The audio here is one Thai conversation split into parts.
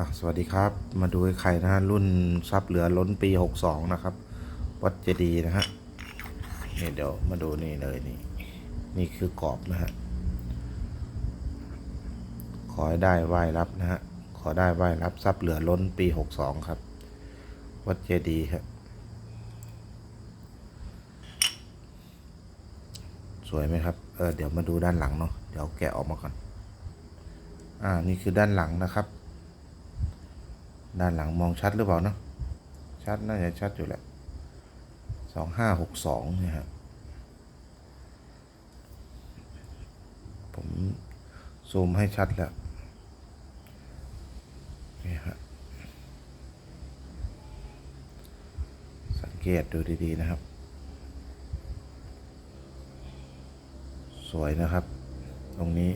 อะสวัสดีครับมาดูไข่นะฮะรุ่นซับเหลือล้นปี 62 นะครับ วัดเจดียนะฮะนี่เดี๋ยวมาดูนี่เลยนี่ นี่คือกรอบนะฮะขอให้ได้ไหว้รับนะฮะขอได้ไหว้รับซับเหลือล้นปี 62 ครับ วัดเจดียครับสวยไหมครับเออเดี๋ยวมาดูด้านหลังเนาะเดี๋ยวแกะออกมาก่อนอ่านี่คือด้านหลังนะครับ ด้านหลังมองชัดหรือเปล่านะชัดน่าจะชัดอยู่แหละสองห้าหกสองเนี่ยฮะผมซูมให้ชัดแล้วนี่ฮะสังเกตดูดีๆนะครับ สวยนะครับ ตรงนี้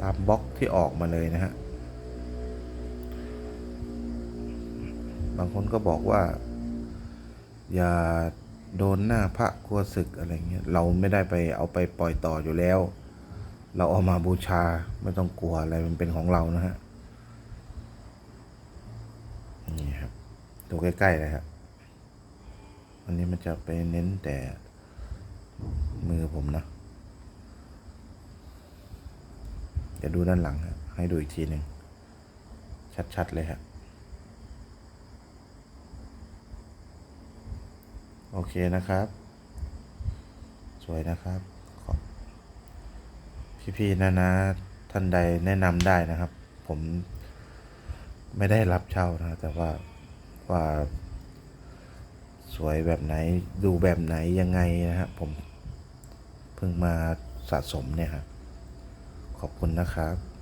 ตามบล็อกที่ออกมาเลยนะฮะ บางคนก็บอกว่า อย่าโดนหน้าพระกลัวศึกอะไรเงี้ยเราไม่ได้ไปเอาไปปล่อยต่ออยู่แล้ว เราเอามาบูชาไม่ต้องกลัวอะไรมันเป็นของเรานะฮะนี่ครับดูใกล้ๆเลยครับอันนี้มันจะไปเน้นแต่มือผมนะเดี๋ยวดูด้านหลังครับให้ดูอีกทีหนึ่งชัด ๆ เลยครับ โอเคนะครับ สวยนะครับ พี่ๆนะนะท่านใดแนะนำได้นะครับ ผมไม่ได้รับเช่านะ แต่ว่าว่า สวยแบบไหนดูแบบไหนยังไงนะฮะผมเพิ่งมาสะสมเนี่ยครับขอบคุณนะครับ